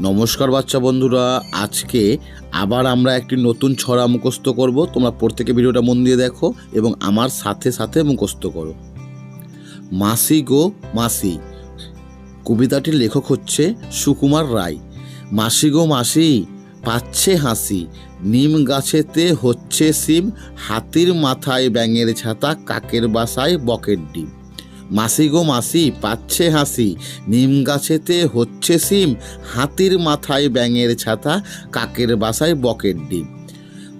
নমস্কার বাচ্চা বন্ধুরা, আজকে আবার আমরা একটি নতুন ছড়া মুখস্থ করব। তোমরা প্রত্যেকে ভিডিওটা মন দিয়ে দেখো এবং আমার সাথে সাথে মুখস্থ করো। মাসি গো মাসি, কবিতাটির লেখক হচ্ছে সুকুমার রায়। মাসি গো মাসি পাচ্ছে হাসি। নিম গাছেতে হচ্ছে সিম, হাতির মাথায় ব্যাঙের ছাতা, কাকের বাসায় বকের ডিম। মাসি গো মাসি, পাচ্ছে হাসি। নিম গাছেতে হচ্ছে সিম, হাতির মাথায় ব্যাঙের ছাতা, কাকের বাসায় বকের ডিম।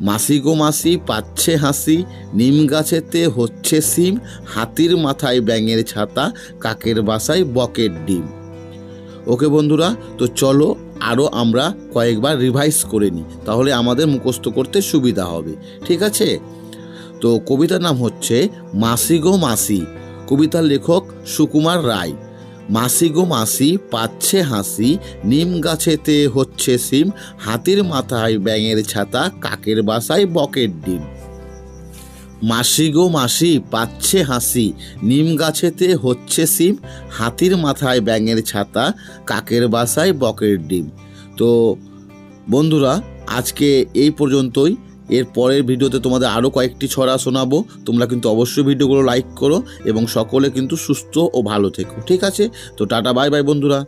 মাসি গো মাসি, পাচ্ছে হাসি। নিম গাছেতে হচ্ছে সিম, হাতির মাথায় ব্যাঙের ছাতা, কাকের বাসায় বকের ডিম। ওকে বন্ধুরা, তো চলো আরও আমরা কয়েকবার রিভাইজ করে নিই, তাহলে আমাদের মুখস্থ করতে সুবিধা হবে। ঠিক আছে? তো কবিতার নাম হচ্ছে মাসি গো মাসি, কবিতার লেখক সুকুমার রায়। মাসি গো মাসি পাচ্ছে হাসি, নিম গাছেতে হচ্ছে সিম, হাতির মাথায় ব্যাঙের ছাতা, কাকের বাসায় বকের ডিম। মাসি গো মাসি, পাচ্ছে হাসি। নিম গাছেতে হচ্ছে সিম, হাতির মাথায় ব্যাঙের ছাতা, কাকের বাসায় বকের ডিম। তো বন্ধুরা, আজকে এই পর্যন্তই। এর পরের ভিডিওতে তোমাদের আরও কয়েকটি ছড়া শোনাবো। তোমরা কিন্তু অবশ্যই ভিডিওগুলো লাইক করো এবং সকলে কিন্তু সুস্থ ও ভালো থেকো। ঠিক আছে? তো টাটা, বাই বাই বন্ধুরা।